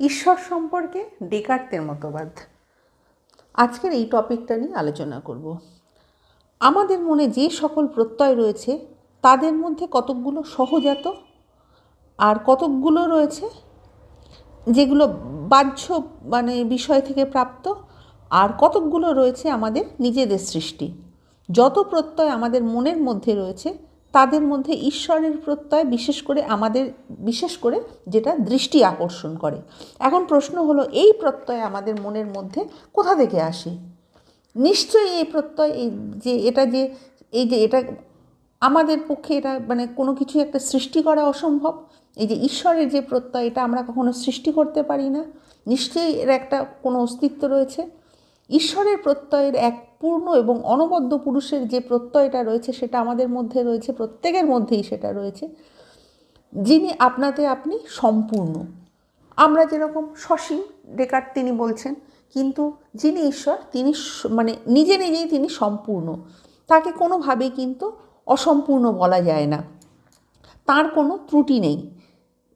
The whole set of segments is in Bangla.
ঈশ্বর সম্পর্কে ডেকার্তের মতবাদ। আজকের এই টপিকটা নিয়ে আলোচনা করব। আমাদের মনে যে সকল প্রত্যয় রয়েছে, তাদের মধ্যে কতকগুলো সহজাত আর কতকগুলো রয়েছে যেগুলো বাহ্য মানে বিষয় থেকে প্রাপ্ত, আর কতকগুলো রয়েছে আমাদের নিজেদের সৃষ্টি। যত প্রত্যয় আমাদের মনের মধ্যে রয়েছে তাদের মধ্যে ঈশ্বরের প্রত্যয় বিশেষ করে আমাদের, বিশেষ করে যেটা দৃষ্টি আকর্ষণ করে। এখন প্রশ্ন হলো, এই প্রত্যয় আমাদের মনের মধ্যে কোথা থেকে আসে? নিশ্চয়ই এই প্রত্যয়, এই যে এটা যে, এই যে এটা আমাদের পক্ষে এটা মানে কোনো কিছু একটা সৃষ্টি করা অসম্ভব। এই যে ঈশ্বরের যে প্রত্যয়, এটা আমরা কখনো সৃষ্টি করতে পারি না। নিশ্চয়ই এর একটা কোনো অস্তিত্ব রয়েছে। ঈশ্বরের প্রত্যয়ের এক পূর্ণ এবং অনবদ্য পুরুষের যে প্রত্যয়টা রয়েছে, সেটা আমাদের মধ্যে রয়েছে, প্রত্যেকের মধ্যেই সেটা রয়েছে, যিনি আপনাতে আপনি সম্পূর্ণ। আমরা যেরকম সসীম ডেকার তিনি বলছেন, কিন্তু যিনি ঈশ্বর, তিনি মানে নিজে নিজেই তিনি সম্পূর্ণ। তাকে কোনোভাবেই কিন্তু অসম্পূর্ণ বলা যায় না। তার কোনো ত্রুটি নেই।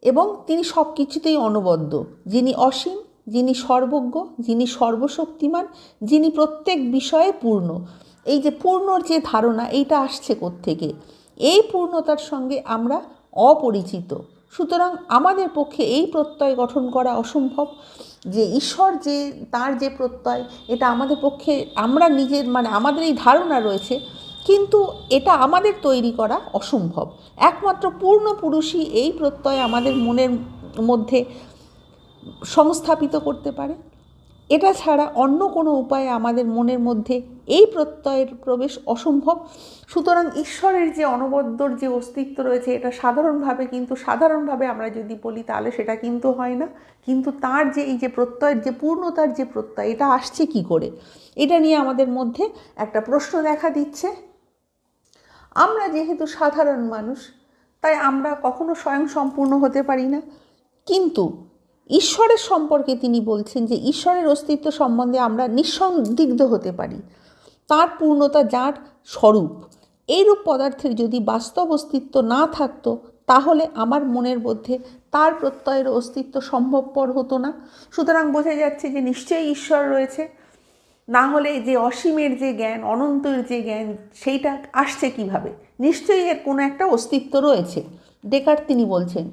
এবং তিনি সব কিছুতেই অনবদ্য, যিনি অসীম যিনি সর্বজ্ঞ, যিনি সর্বশক্তিমান, যিনি প্রত্যেক বিষয়ে পূর্ণ। এই যে পূর্ণর যে ধারণা, এইটা আসছে থেকে এই পূর্ণতার সঙ্গে আমরা অপরিচিত। সুতরাং আমাদের পক্ষে এই প্রত্যয় গঠন করা অসম্ভব। যে ঈশ্বর যে, তার যে প্রত্যয়, এটা আমাদের পক্ষে, আমরা নিজের মানে আমাদের এই ধারণা রয়েছে, কিন্তু এটা আমাদের তৈরি করা অসম্ভব। একমাত্র পূর্ণ পুরুষই এই প্রত্যয় আমাদের মনের মধ্যে সংস্থাপিত করতে পারে। এটা ছাড়া অন্য কোনো উপায়ে আমাদের মনের মধ্যে এই প্রত্যয়ের প্রবেশ অসম্ভব। সুতরাং ঈশ্বরের যে অনবদ্যর যে অস্তিত্ব রয়েছে, এটা সাধারণভাবে কিন্তু, সাধারণভাবে আমরা যদি বলি, তাহলে সেটা কিন্তু হয় না। কিন্তু তার যে এই যে প্রত্যয়ের যে পূর্ণতার যে প্রত্যয়, এটা আসছে কি করে? এটা নিয়ে আমাদের মধ্যে একটা প্রশ্ন দেখা দিচ্ছে। আমরা যেহেতু সাধারণ মানুষ, তাই আমরা কখনো স্বয়ং সম্পূর্ণ হতে পারি না। কিন্তু ঈশ্বরের সম্পর্কে তিনি বলছেন যে ঈশ্বরের অস্তিত্ব সম্বন্ধে আমরা নিঃসন্দিগ্ধ হতে পারি। তার পূর্ণতা যার স্বরূপ। এইরূপ পদার্থের যদি বাস্তব অস্তিত্ব না থাকতো, তাহলে আমার মনের মধ্যে তার প্রত্যয়ের অস্তিত্ব সম্ভবপর হতো না। সুতরাং বোঝা যাচ্ছে যে নিশ্চয়ই ঈশ্বর রয়েছে। না হলে যে অসীমের যে জ্ঞান, অনন্তের যে জ্ঞান, সেইটা আসছে কীভাবে? নিশ্চয়ই এর কোনো একটা অস্তিত্ব রয়েছে। ডেকার তিনি বলছেন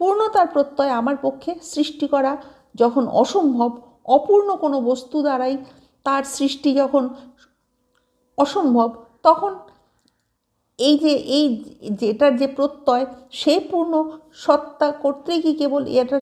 পূর্ণতার প্রত্যয় আমার পক্ষে সৃষ্টি করা যখন অসম্ভব, অপূর্ণ কোনো বস্তু দ্বারাই তার সৃষ্টি যখন অসম্ভব, তখন এই যে, এই যেটার যে প্রত্যয়, সে পূর্ণ সত্তা করতে কি কেবল এটা